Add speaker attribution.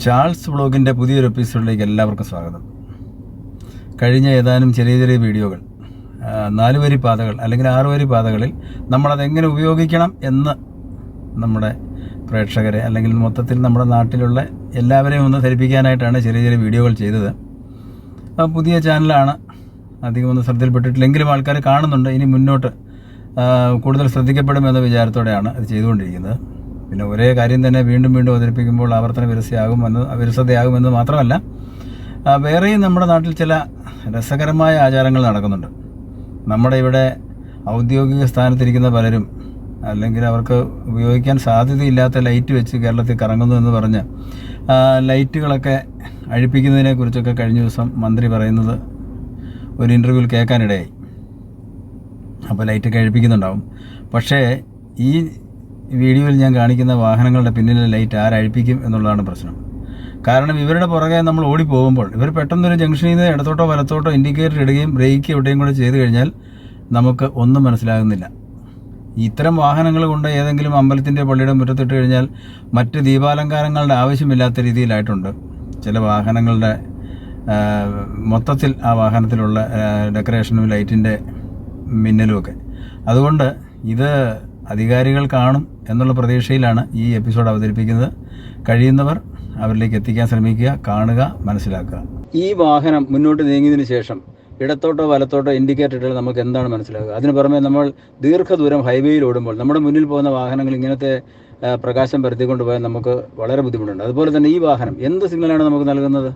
Speaker 1: Charles വ്ളോഗിന്റെ പുതിയൊരു എപ്പിസോഡിലേക്ക് എല്ലാവർക്കും സ്വാഗതം. കഴിഞ്ഞ ഏതാനും ചെറിയ ചെറിയ വീഡിയോകൾ നാലുവരി നാല് വരി പാതകൾ അല്ലെങ്കിൽ ആറ് വരി പാതകളിൽ നമ്മളതെങ്ങനെ ഉപയോഗിക്കണം എന്ന് നമ്മുടെ പ്രേക്ഷകരെ അല്ലെങ്കിൽ മൊത്തത്തിൽ നമ്മുടെ നാട്ടിലുള്ള എല്ലാവരെയും ഒന്ന് ധരിപ്പിക്കാനായിട്ടാണ് ചെറിയ ചെറിയ വീഡിയോകൾ ചെയ്തത്. പുതിയ ചാനലാണ് അധികം ഒന്നും ശ്രദ്ധയിൽപ്പെട്ടിട്ടില്ലെങ്കിലും ആൾക്കാർ കാണുന്നുണ്ട്. ഇനി മുന്നോട്ട് കൂടുതൽ ശ്രദ്ധിക്കപ്പെടുമെന്ന വിചാരത്തോടെയാണ് ഇത് ചെയ്തുകൊണ്ടിരിക്കുന്നത്. പിന്നെ ഒരേ കാര്യം തന്നെ വീണ്ടും വീണ്ടും അവതരിപ്പിക്കുമ്പോൾ ആവർത്തന വിരസയാകുമെന്ന് വിരസതയാകുമെന്ന് മാത്രമല്ല വേറെയും നമ്മുടെ നാട്ടിൽ ചില രസകരമായ ആചാരങ്ങൾ നടക്കുന്നുണ്ട്. നമ്മുടെ ഇവിടെ ഔദ്യോഗിക സ്ഥാനത്തിരിക്കുന്ന പലരും അല്ലെങ്കിൽ അവർക്ക് ഉപയോഗിക്കാൻ സാധ്യതയില്ലാത്ത ലൈറ്റ് വെച്ച് കേരളത്തിൽ കറങ്ങുന്നു എന്ന് പറഞ്ഞ് ലൈറ്റുകളൊക്കെ അഴിപ്പിക്കുന്നതിനെക്കുറിച്ചൊക്കെ കഴിഞ്ഞ ദിവസം മന്ത്രി പറയുന്നത് ഒരു ഇന്റർവ്യൂവിൽ കേൾക്കാനിടയായി. അപ്പോൾ ലൈറ്റൊക്കെ അഴിപ്പിക്കുന്നുണ്ടാവും. പക്ഷേ ഈ വീഡിയോയിൽ ഞാൻ കാണിക്കുന്ന വാഹനങ്ങളുടെ പിന്നിലെ ലൈറ്റ് ആരഴിപ്പിക്കും എന്നുള്ളതാണ് പ്രശ്നം. കാരണം ഇവരുടെ പുറകെ നമ്മൾ ഓടിപ്പോകുമ്പോൾ ഇവർ പെട്ടെന്നൊരു ജംഗ്ഷനിൽ നിന്ന് ഇടത്തോട്ടോ വലത്തോട്ടോ ഇൻഡിക്കേറ്റർ ഇടുകയും ബ്രേക്ക് എവിടെയും കൂടെ ചെയ്തു കഴിഞ്ഞാൽ നമുക്ക് ഒന്നും മനസ്സിലാകുന്നില്ല. ഇത്തരം വാഹനങ്ങൾ കൊണ്ട് ഏതെങ്കിലും അമ്പലത്തിന്റെ പള്ളിയുടെ മുറ്റത്തിട്ട് കഴിഞ്ഞാൽ മറ്റ് ദീപാലങ്കാരങ്ങളുടെ ആവശ്യമില്ലാത്ത രീതിയിലായിട്ടുണ്ട്. ചില വാഹനങ്ങളുടെ മൊത്തത്തിൽ ആ വാഹനത്തിലുള്ള ഡെക്കറേഷനും ലൈറ്റിന്റെ മിന്നലുമൊക്കെ അതുകൊണ്ട് ഇത് അധികാരികൾ കാണും എന്നുള്ള പ്രതീക്ഷയിലാണ് ഈ എപ്പിസോഡ് അവതരിപ്പിക്കുന്നത്. കഴിയുന്നവർ അവരിലേക്ക് എത്തിക്കാൻ ശ്രമിക്കുക കാണുക മനസ്സിലാക്കുക. ഈ വാഹനം മുന്നോട്ട് നീങ്ങിയതിനു ശേഷം ഇടത്തോട്ടോ വലത്തോട്ടോ ഇൻഡിക്കേറ്റർ ഇട്ടാൽ നമുക്ക് എന്താണ് മനസ്സിലാക്കുക അതിന് പുറമെ നമ്മൾ ദീർഘദൂരം ഹൈവേയിൽ ഓടുമ്പോൾ നമ്മുടെ മുന്നിൽ പോകുന്ന വാഹനങ്ങൾ ഇങ്ങനത്തെ പ്രകാശം പരത്തിക്കൊണ്ട് പോയാൽ നമുക്ക് വളരെ ബുദ്ധിമുട്ടുണ്ട്. അതുപോലെ തന്നെ ഈ വാഹനം എന്ത് സിഗ്നലാണ് നമുക്ക് നൽകുന്നത്?